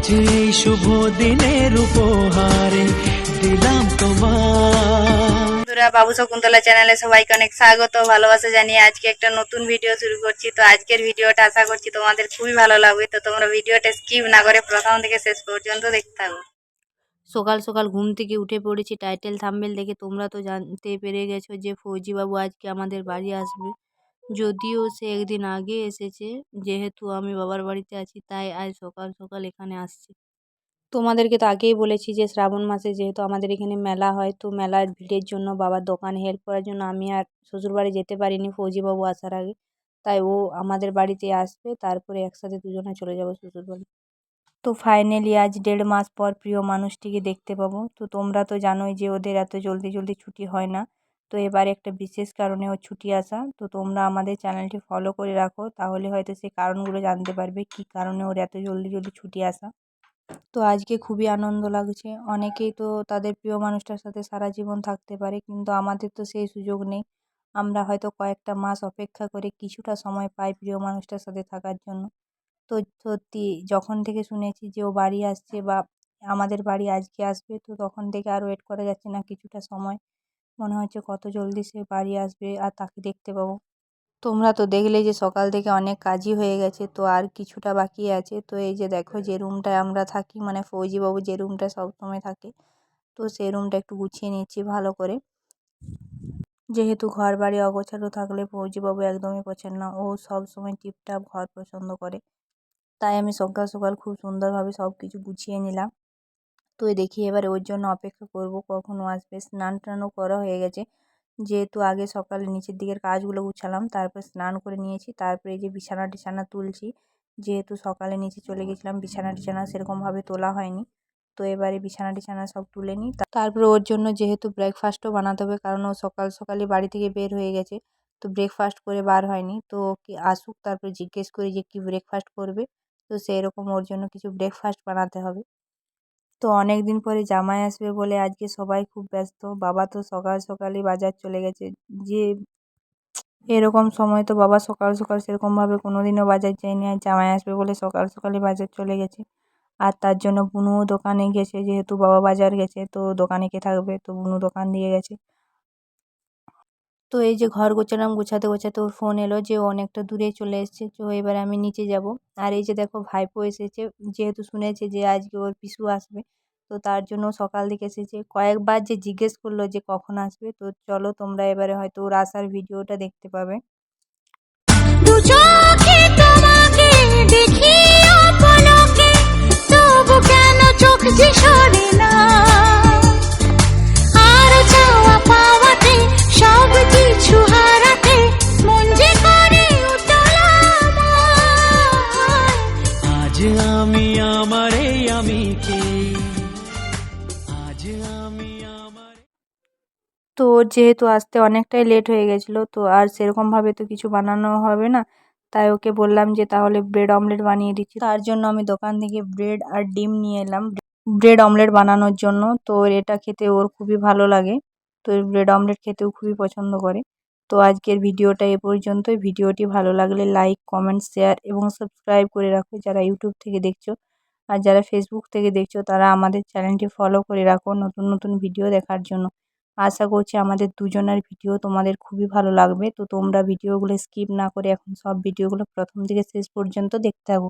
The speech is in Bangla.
আজ এই শুভ দিনের উপহারে দিলাম তোমার বন্ধুরা বাবু শকুন্তলা চ্যানেলে সবাইকে অনেক স্বাগত ভালোবাসা জানিয়ে আজকে একটা নতুন ভিডিও শুরু করছি। তো আজকের ভিডিওটা আশা করছি তোমাদের খুবই ভালো লাগবে। তো তোমরা ভিডিওটা স্কিপ না করে প্রথম থেকে শেষ পর্যন্ত দেখতে থাকো। সকাল সকাল ঘুম থেকে উঠে পড়েছি। টাইটেল থাম্বেল দেখে তোমরা তো জানতে পেরে গেছো যে ফৌজিবাবু আজকে আমাদের বাড়ি আসবে। যদিও সে একদিন আগে এসেছে, যেহেতু আমি বাবার বাড়িতে আছি, তাই আজ সকাল সকাল এখানে আসছে। তোমাদেরকে তো আগেই বলেছি যে শ্রাবণ মাসে যেহেতু আমাদের এখানে মেলা হয়, তো মেলার ভিড়ের জন্য বাবার দোকানে হেল্প করার জন্য আমি আর শ্বশুরবাড়ি যেতে পারিনি ফৌজিবাবু আসার আগে। তাই ও আমাদের বাড়িতে আসবে, তারপরে একসাথে দুজনে চলে যাব শ্বশুরবাড়ি। তো ফাইনালি আজ দেড় মাস পর প্রিয় মানুষটিকে দেখতে পাবো। তো তোমরা তো জানোই যে ওদের এত জলদি জলদি ছুটি হয় না। তো এবার একটা বিশেষ কারণে ওর ছুটি আসা। তো তোমরা আমাদের চ্যানেলটি ফলো করে রাখো, তাহলে হয়তো সেই কারণগুলো জানতে পারবে কী কারণে ওর এত জলদি জলদি ছুটি আসা। তো আজকে খুবই আনন্দ লাগছে। অনেকেই তো তাদের প্রিয় মানুষটার সাথে সারা জীবন থাকতে পারে, কিন্তু আমাদের তো সেই সুযোগ নেই। আমরা হয়তো কয়েকটা মাস অপেক্ষা করে কিছুটা সময় পাই প্রিয় মানুষটার সাথে থাকার জন্য। তো সত্যি যখন থেকে শুনেছি যে ও বাড়ি আসছে বা আমাদের বাড়ি আজকে আসবে, তো তখন থেকে আর ওয়েট করা যাচ্ছে না কিছুটা সময়। মনে হচ্ছে কত জলদি সে বাড়ি আসবে আর তাকে দেখতে পাবো। তোমরা তো দেখলে যে সকাল থেকে অনেক কাজই হয়ে গেছে, তো আর কিছুটা বাকি আছে। তো এই যে দেখো যে রুমটায় আমরা থাকি মানে ফৌজিবাবু যে রুমটা সবসময় থাকে, তো সেই রুমটা একটু গুছিয়ে নিচ্ছি ভালো করে। যেহেতু ঘর বাড়ি অগোছালো থাকলে ফৌজিবাবু একদমই পছন্দ না, ও সব সময় টিপটাপ ঘর পছন্দ করে। তাই আমি সকাল সকাল খুব সুন্দরভাবে সব কিছু গুছিয়ে নিলাম। তো দেখি এবারে ওর জন্য অপেক্ষা করব, কখন ও আসবে। স্নান টানও করা হয়ে গেছে। যেহেতু আগে সকালে নিচের দিকের কাজগুলো গুছালাম, তারপর স্নান করে নিয়েছি। তারপরে এই যে বিছানা টিছানা তুলছি, যেহেতু সকালে নিচে চলে গেছিলাম, বিছানা টিছানা সেরকমভাবে তোলা হয়নি। তো এবারে বিছানা টিছানা সব তুলে নিই। তারপরে ওর জন্য যেহেতু ব্রেকফাস্টও বানাতে হবে, কারণ ও সকাল সকালই বাড়ি থেকে বের হয়ে গেছে, তো ব্রেকফাস্ট করে বার হয়নি। তো কি আসুক, তারপরে জিজ্ঞেস করি যে কী ব্রেকফাস্ট করবে। তো সেই রকম ওর জন্য কিছু ব্রেকফাস্ট বানাতে হবে। তো অনেক দিন পরে জামাই আসবে বলে আজকে সবাই খুব ব্যস্ত। বাবা তো সকাল সকালই বাজার চলে গেছে। যে এরকম সময় তো বাবা সকাল সকাল সেরকমভাবে কোনো দিনও বাজার যায়নি আর জামাই আসবে বলে সকাল সকালই বাজার চলে গেছে। আর তার জন্য বুনুও দোকানে গেছে যেহেতু বাবা বাজার গেছে তো দোকানে কে থাকবে? তো বুনু দোকান দিয়ে গেছে। তো এই যে ঘর গোছালাম, গোছাতে গোছাতে ওর ফোন এলো যে অনেকটা দূরে চলে এসেছে, তো এবার আমি নিচে যাব। আর এই যে দেখো ভাইপো এসেছে, যেহেতু শুনেছে যে আজকে ওর পিসু আসবে, তো তার জন্য সকাল থেকে এসেছে। কয়েকবার যে জিজ্ঞেস করল যে কখন আসবে, তো চলো তোমরা এবারে হয়তো ওর আসার ভিডিওটা দেখতে পাবে। দেখি। তো যেহেতু আসতে অনেকটাই লেট হয়ে গেছিল, তো আর সেরকমভাবে তো কিছু বানানো হবে না। তাই ওকে বললাম যে তাহলে ব্রেড অমলেট বানিয়ে দিচ্ছি। তার জন্য আমি দোকান থেকে ব্রেড আর ডিম নিয়ে এলাম। ব্রেড অমলেট বানানোর জন্য, তো এটা খেতে ওর খুবই ভালো লাগে। তো ব্রেড অমলেট খেতেও খুবই পছন্দ করে। তো আজকের ভিডিওটা এ পর্যন্তই। ভিডিওটি ভালো লাগলে লাইক কমেন্ট শেয়ার এবং সাবস্ক্রাইব করে রাখো যারা ইউটিউব থেকে দেখছ। আর যারা ফেসবুক থেকে দেখছ, তারা আমাদের চ্যানেলটি ফলো করে রাখো নতুন নতুন ভিডিও দেখার জন্য। আশা করছি আমাদের দুজনের ভিডিও তোমাদের খুবই ভালো লাগবে। তো তোমরা ভিডিওগুলো স্কিপ না করে এখন সব ভিডিওগুলো প্রথম থেকে শেষ পর্যন্ত দেখতে থাকো।